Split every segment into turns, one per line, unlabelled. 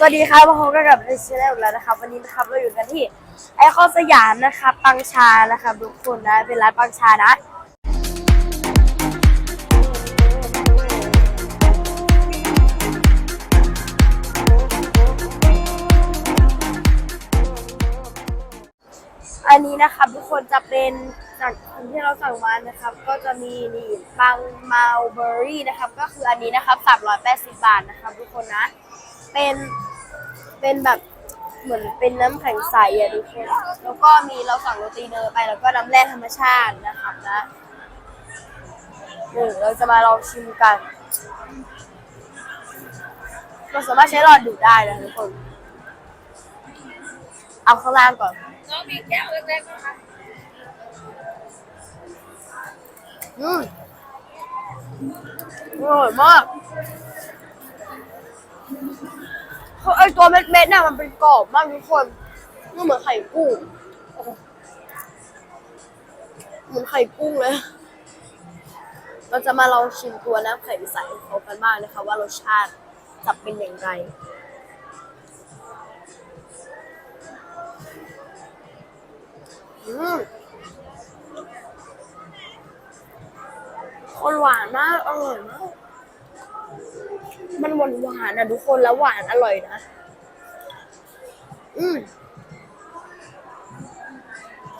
สวัสดีครับพบกันกับในช่องแล้วนะครับ วันนี้นะครับเราอยู่กันที่ไอคอนสยามนะครับปังชานะครับทุกคนนะเป็นร้านปังชานะอันนี้นะครับทุกคนจะเป็นจากที่เราสั่งมานะครับ ก็จะมีนี่ปังมาลเบอรี่นะครับ ก็คืออันนี้นะครับ380 บาทนะครับ ทุกคนนะ เป็น เป็นแบบเหมือนเป็นน้ำแข็งใสอะทุกคนแล้วก็มีเราสั่งโรตีเนยไปแล้วก็น้ำแร่ธรรมชาตินะครับนะหนึ่งเราจะมาลองชิมกันเราสามารถใช้หลอดดูดได้นะทุกคน เอาข้างล่างก่อน
น้องมีแก้วเล็กๆนะคะ
อืมอร่อยมาก คือไอตัวเม็ดๆน่ะมันเป็นกรอบมากทุกคนมันเหมือนไข่กุ้งโอ้โหเหมือนไข่กุ้งเลย เราจะมาลองชิมตัวน้ำไข่ใสของเขากันบ้างนะคะ ว่ารสชาติจะเป็นอย่างไร อืมคนหวานมาก อร่อยมาก มันหวานหวานนะทุกคนแล้วหวานอร่อยนะ อืม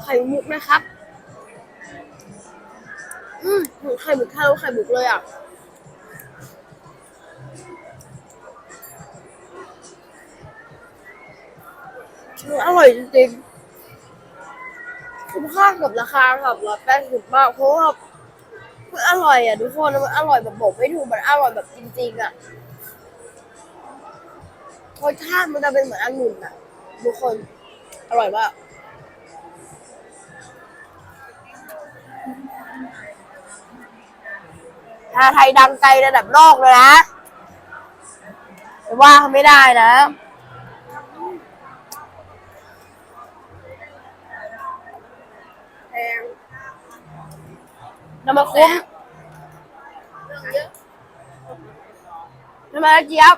ไข่มุกนะครับ อืมหมือไข่มุกทาโร่ไข่มุกเลยอะมันอร่อยจริงๆคุ้มค่ากับราคาแบบร้อยแปดสิบบาทเพราะว่า มันอร่อยอะทุกคนมันอร่อยแบบบอกไม่ถูกมันอร่อยแบบจริงๆอะรสชาติมันจะเป็นเหมือนองุ่นอะทุกคนอร่อยมากชาไทยดังไกลระดับโลกเลยนะว่าเขาไม่ได้นะ
แพง
น้ำมันคุ้มน้ำมันเจี๊ยบ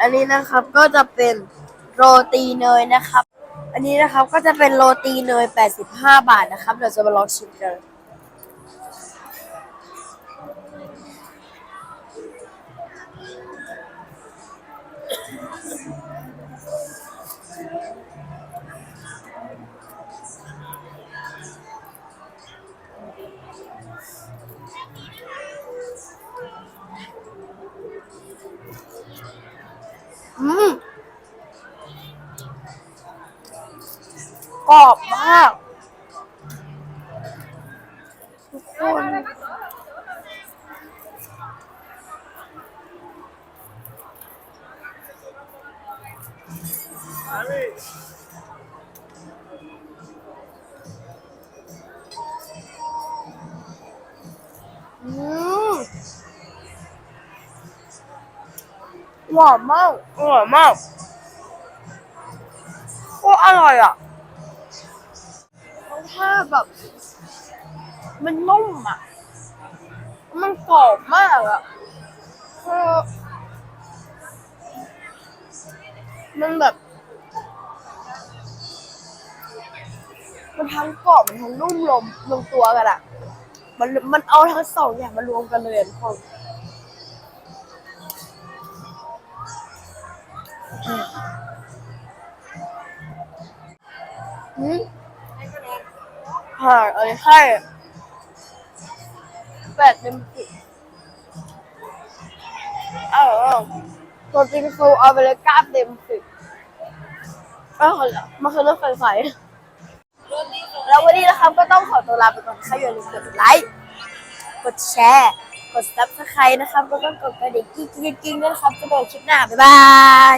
อันนี้นะครับก็จะเป็นโรตีเนยนะครับ อันนี้นะครับก็จะเป็นโรตีเนย 85 บาทนะครับ เดี๋ยวจะมาลองชิมกัน อืมกรอบมากทุกคนอืม หวานมากอร่อยมากโคตรอร่อยอะรสชาติแบบ มันนุ่มอะ มันกรอบมากอะคือมันแบบมันทั้งกรอบมันทั้งนุ่มลมลงตัวกันอะ มันมันเอาทั้งสองอย่างมารวมกันเลยอะทุกคน อืม
ให้คะแนน
นเอ้ให้แปดเต็มสิบเออเอตัวจริงฟูเอาไปเลยเก้าเต็มสิบเออมันคือเรื่องใส
โรตีสอง
ๆแล้ววันนี้นะครับก็ต้องขอตัวลาไปก่อนค่ะอย่าลืมกดไลค์กดแชร์ กด subscribe นะครับ แล้วก็กดกระดิ่งกิ๊งๆๆๆด้วยนะครับจะเจอกคลิปหน้า บ๊ายบาย